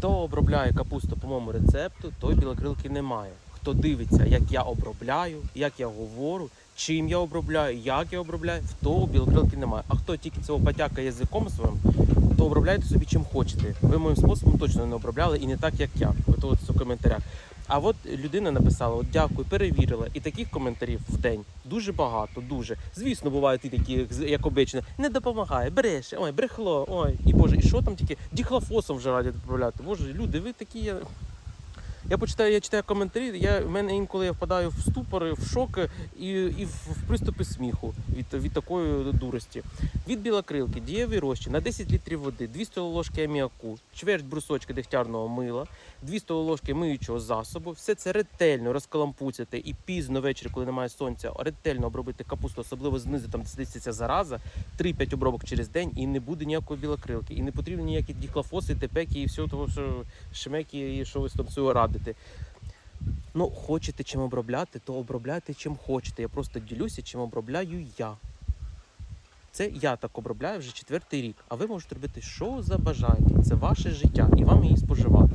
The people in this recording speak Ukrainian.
Хто обробляє капусту по моєму рецепту, той білокрилки немає. Хто дивиться, як я обробляю, як я говорю, чим я обробляю, як я обробляю, в того білокрилки немає. А хто тільки цього потяка язиком своїм, то обробляйте собі чим хочете. Ви моїм способом точно не обробляли і не так, як я. От в коментарях. А от людина написала: от дякую, перевірила. І таких коментарів в день дуже багато, дуже. Звісно, бувають і такі, як- обично, не допомагає, бреше, ой, брехло, ой, і боже, і що там тільки діхлофосом вже радять відправляти. Боже, люди, ви такі. Я... Почитаю, я читаю коментарі. Я в мене інколи я впадаю в ступори, в шок і, і в, приступи сміху від, від такої дурості. Від білокрилки дієвий розчин на 10 літрів води, 2 столові ложки аміаку, чверть брусочка дегтярного мила, 2 столові ложки миючого засобу. Все це ретельно розкалампуцяти і пізно ввечері, коли немає сонця, ретельно обробити капусту, особливо знизу, там ця зараза, 3-5 обробок через день, і не буде ніякої білокрилки. І не потрібні ніякі діхлофоси, тепеки і всього того, що шмеки і що ви там цього радите. Ну, хочете чим обробляти, то обробляйте чим хочете. Я просто ділюся, чим обробляю я. Це я так обробляю вже четвертий рік. А ви можете робити, що забажаєте. Це ваше життя, і вам її споживати.